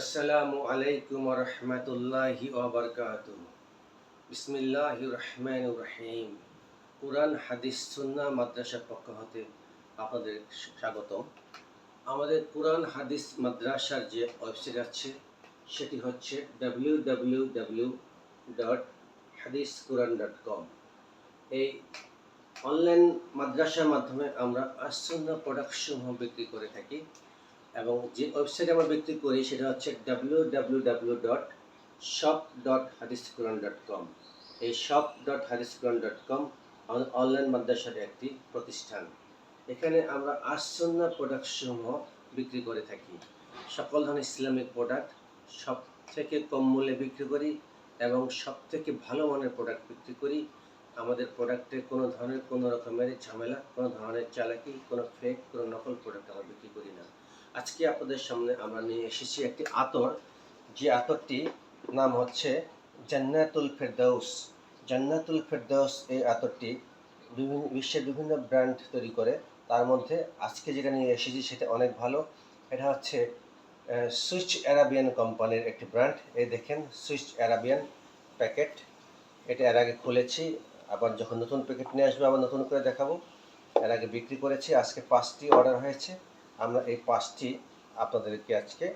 আসসালামু আলাইকুম রহমতুল্লাহি ওবরকাত বিসমিল্লাহ রহমান রহিম। কোরআন, হাদিস সুন্না মাদ্রাসার পক্ষ হতে আপনাদের স্বাগতম। আমাদের কোরআন, হাদিস, মাদ্রাসার যে ওয়েবসাইট আছে, সেটি হচ্ছে ডাব্লিউ ডাব্লিউ ডাব্লিউ ডট হাদিস কোরআন ডট কম এই অনলাইন মাদ্রাসার মাধ্যমে আমরা আসন্না প্রোডাক্ট সমূহ বিক্রি করে থাকি। এবং যে ওয়েবসাইটে আমরা বিক্রি করি সেটা হচ্ছে W W W dot shop dot হাদিস কোরআন ডট কম এই শপ ডট হাদিস কোরআন ডট কম আমাদের অনলাইন মাদ্রাসার একটি প্রতিষ্ঠান। এখানে আমরা আসন্না প্রোডাক্টসমূহ বিক্রি করে থাকি। সকল ধরনের ইসলামিক প্রোডাক্ট সব থেকে কম মূল্যে বিক্রি করি এবং সব থেকে ভালো মানের প্রোডাক্ট বিক্রি করি। আমাদের প্রোডাক্টে কোনো ধরনের কোনো রকমের ঝামেলা, কোনো ধরনের চালাকি, কোনো ফেক কোনো নকল প্রোডাক্ট আমরা বিক্রি করি না। আজকে আপনাদের সামনে আমরা নিয়ে এসেছি একটি আতর। যে আতরটি নাম হচ্ছে জান্নাতুল ফেরদাউস। জান্নাতুল ফেরদাউস এই আতরটি বিভিন্ন বিশ্বের বিভিন্ন ব্র্যান্ড তৈরি করে। তার মধ্যে আজকে যেটা নিয়ে এসেছি সেটা অনেক ভালো। এটা হচ্ছে সুইচ অ্যারাবিয়ান কোম্পানির একটি ব্র্যান্ড এই দেখেন, সুইচ অ্যারাবিয়ান প্যাকেট। এটা এর আগে খুলেছি। আবার যখন নতুন প্যাকেট নিয়ে আসবে, আবার নতুন করে দেখাবো। এর আগে বিক্রি করেছি, আজকে পাঁচটি অর্ডার হয়েছে। আমরা এই পাঁচটি আপনাদেরকে আজকে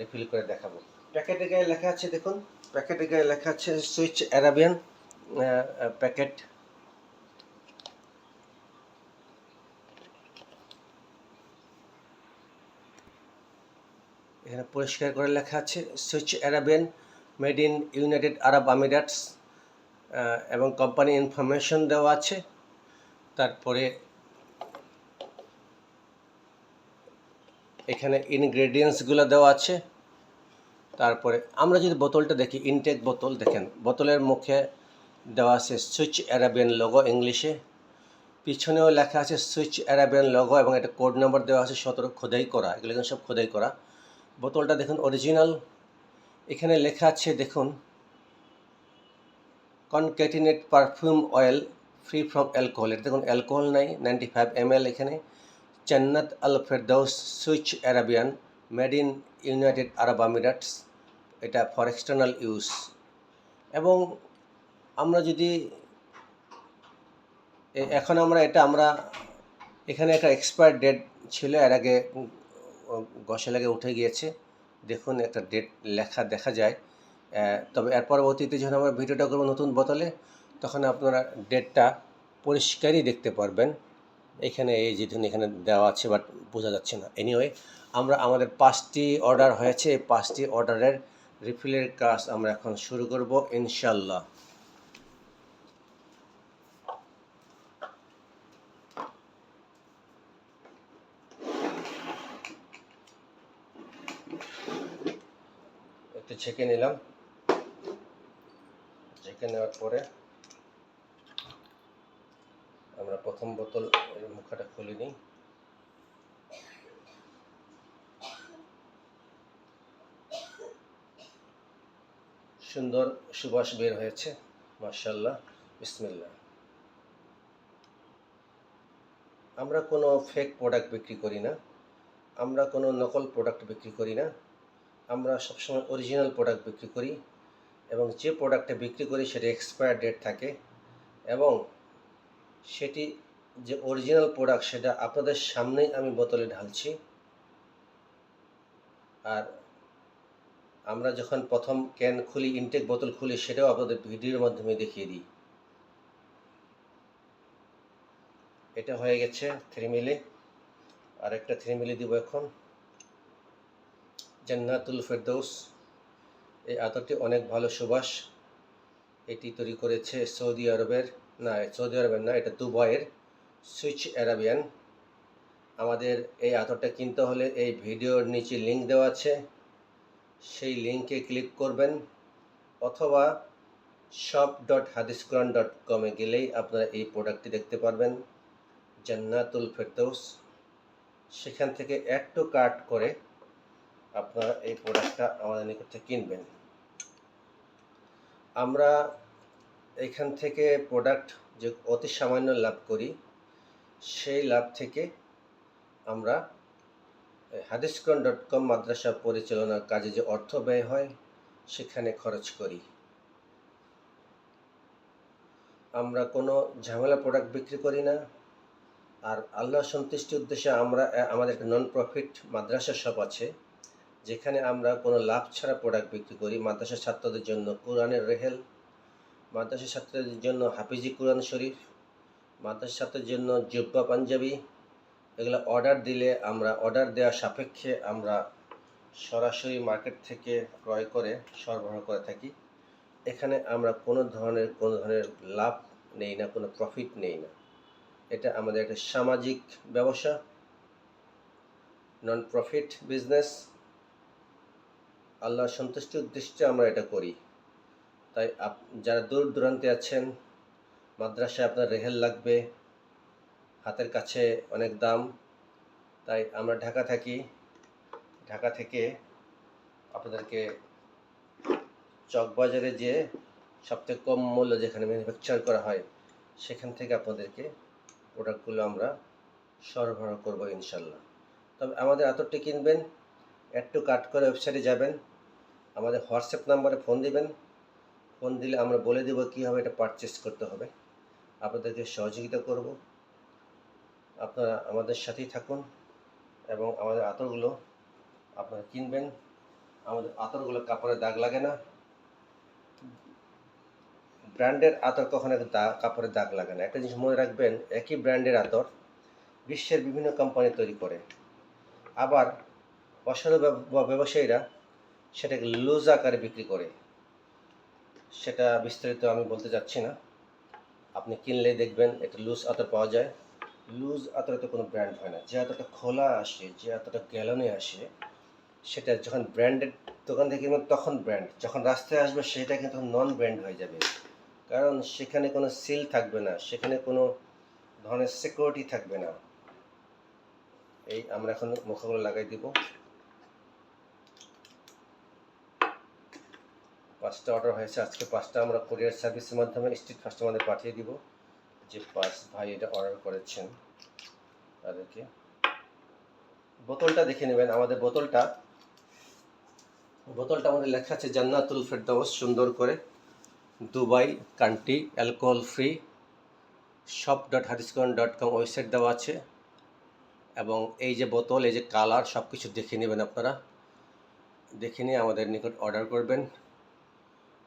রিফিল করে দেখাবো। প্যাকেটের গায়ে লেখা আছে, দেখুন। প্যাকেটের গায়ে লেখা আছে সুইচ অ্যারাবিয়ান প্যাকেট এখানে পরিষ্কার করে লেখা আছে Swiss Arabian made in United Arab Emirates এবং কোম্পানি ইনফরমেশন দেওয়া আছে। তারপরে এখানে ইনগ্রেডিয়েন্টসগুলো দেওয়া আছে। তারপরে আমরা যদি বোতলটা দেখি ইনটেক বোতল, দেখেন, বোতলের মুখে দেওয়া আছে সুইচ অ্যারাবিয়ান লোগো ইংলিশে পিছনেও লেখা আছে সুইচ অ্যারাবিয়ান লোগো এবং একটা কোড নাম্বার দেওয়া আছে সতেরো, খোদাই করা, এগুলো সব খোদাই করা। বোতলটা দেখুন অরিজিনাল এখানে লেখা আছে, দেখুন concentrated perfume oil free from alcohol এটা দেখুন অ্যালকোহল নাই নাইনটি ফাইভ এম এখানে। Jannat Al Firdaus Swiss Arabian made in United Arab Emirates এটা ফর এক্সটার্নাল ইউজ এবং আমরা যদি এখন আমরা এটা, আমরা এখানে একটা এক্সপায়ার ডেট ছিল, এর আগে গসে লাগে উঠে গিয়েছে। দেখুন, একটা ডেট লেখা দেখা যায়। তবে এর পরবর্তীতে যখন আমরা ভিডিওটা করব নতুন বোতলে, তখন আপনারা ডেটটা পরিষ্কারই দেখতে পারবেন। এখানে এই যে ধরুন এখানে দেওয়া আছে বাট বোঝা যাচ্ছে না। এনিওয়ে আমরা, আমাদের পাঁচটি অর্ডার হয়েছে। এই পাঁচটি অর্ডারের রিফিলের কাজ আমরা এখন শুরু করব ইনশাল্লাহ একটু ছেঁকে নিলাম। ছেঁকে নেওয়ার পরে আমরা প্রথম বোতল মুখাটা খুলে নিই। সুন্দর সুবাস বের হয়েছে মার্শাল্লাহ বিসমিল্লাহ। আমরা কোনো ফেক প্রোডাক্ট বিক্রি করি না, আমরা কোনো নকল প্রোডাক্ট বিক্রি করি না, আমরা সবসময় অরিজিনাল প্রোডাক্ট বিক্রি করি। এবং যে প্রোডাক্টটা বিক্রি করি সেটা এক্সপায়ার ডেট থাকে এবং সেটি যে অরিজিনাল প্রোডাক্ট সেটা আপনাদের সামনেই আমি বোতলে ঢালছি। আর আমরা যখন প্রথম ক্যান খুলি ইনটেক বোতল খুলি, সেটাও আপনাদের ভিডিওর মাধ্যমে দেখিয়ে দিই। এটা হয়ে গেছে থ্রি মিলে আর একটা থ্রি মিলে দিব এখন। জান্নাতুল ফেরদৌস। এই আতরটি অনেক ভালো সুবাস এটি তৈরি করেছে সৌদি আরবের, না, সৌদি আরবের না, এটা দুবাইয়ের সুইচ অ্যারাবিয়ান। আমাদের এই আতরটা কিনতে হলে এই ভিডিওর নিচে লিংক দেওয়া আছে। সেই লিঙ্কে ক্লিক করবেন অথবা শপ ডট হাদিস কোরআন ডট কমে গেলেই আপনারা এই প্রোডাক্টটি দেখতে পারবেন, জান্নাতুল ফেরদৌস। সেখান থেকে একটু টু কার্ট করে আপনারা এই প্রোডাক্টটা আমাদের নিকট থেকে কিনবেন। আমরা এখান থেকে প্রোডাক্ট যে অতি সামান্য লাভ করি, সেই লাভ থেকে আমরা হাদিসকন ডট কম মাদ্রাসা পরিচালনার কাজে যে অর্থ ব্যয় হয়, সেখানে খরচ করি। আমরা কোনো ঝামেলা প্রোডাক্ট বিক্রি করি না, আর আল্লাহ সন্তুষ্টির উদ্দেশ্যে আমরা আমাদের নন প্রফিট মাদ্রাসা শপ আছে যেখানে আমরা কোনো লাভ ছাড়া প্রোডাক্ট বিক্রি করি। মাদ্রাসা ছাত্রদের জন্য কোরআনের রেহেল মাদ্রাসা ছাত্রদের জন্য হাফিজি কোরআন শরীফ মাদ্রাসা ছাত্রের জন্য জুব্বা পাঞ্জাবি, এগুলো অর্ডার দিলে আমরা অর্ডার দেওয়া সাপেক্ষে আমরা সরাসরি মার্কেট থেকে ক্রয় করে, সরবরাহ করে থাকি। এখানে আমরা কোনো ধরনের কোনো ধরনের লাভ নেই না, কোনো প্রফিট নেই না। এটা আমাদের একটা সামাজিক ব্যবসা নন প্রফিট বিজনেস আল্লাহর সন্তুষ্টির উদ্দেশ্যে আমরা এটা করি। তাই আপ, যারা দূর দূরান্তে আছেন, মাদ্রাসায় আপনার রেহেল লাগবে, হাতের কাছে অনেক দাম, তাই আমরা ঢাকা থাকি। ঢাকা থেকে আপনাদেরকে চকবাজারে যে সবথেকে কম মূল্য যেখানে ম্যানুফ্যাকচার করা হয়, সেখান থেকে আপনাদেরকে প্রোডাক্টগুলো আমরা সরবরাহ করব ইনশাল্লাহ। তবে আমাদের আতরটি কিনবেন, একটু কাট করে ওয়েবসাইটে যাবেন আমাদের হোয়াটসঅ্যাপ নাম্বারে ফোন দিবেন। ফোন দিলে আমরা বলে দেবো কীভাবে এটা পারচেস করতে হবে। আপনাদেরকে সহযোগিতা করব। আপনারা আমাদের সাথেই থাকুন এবং আমাদের আতরগুলো আপনারা কিনবেন। আমাদের আতরগুলো কাপড়ে দাগ লাগে না। ব্র্যান্ডের আতর কখনো কাপড়ে দাগ লাগে না। একটা জিনিস মনে রাখবেন, একই ব্র্যান্ডের আতর বিশ্বের বিভিন্ন কোম্পানি তৈরি করে। আবার অসাধু ব্যবসায়ীরা সেটাকে লুজ আকারে বিক্রি করে, সেটা বিস্তারিত আমি বলতে চাচ্ছি না। আপনি কিনলে দেখবেন এটা লুজ আতর পাওয়া যায়। লুজ আতরে তো কোনো ব্র্যান্ড হয় না। যে আতরটা খোলা আসে, যে আতরটা গ্যালনে আসে, সেটা যখন ব্র্যান্ডেড দোকান থেকে কিনবেন তখন ব্র্যান্ড, যখন রাস্তায় আসবে সেটা কিন্তু নন ব্র্যান্ড হয়ে যাবে। কারণ সেখানে কোনো সিল থাকবে না, সেখানে কোনো ধরনের সিকিউরিটি থাকবে না। এই আমরা এখন মুখগুলো লাগাই দিব। পাঁচটা অর্ডার হয়েছে, আজকে পাঁচটা আমরা কোরিয়ার সার্ভিসের মাধ্যমে স্ট্রিট আমাদের পাঠিয়ে দিব। যে পাঁচ ভাই এটা অর্ডার করেছেন, তাদেরকে। বোতলটা দেখে নেবেন, আমাদের বোতলটা। বোতলটা আমাদের লেখা আছে, জান্নাতুল ফেরদাউস, সুন্দর করে। Dubai country alcohol free shop dot হারিসকন dot com website দেওয়া আছে। এবং এই যে বোতল, এই যে কালার সব কিছু দেখে নেবেন আপনারা। দেখে নিয়ে আমাদের নিকট অর্ডার করবেন।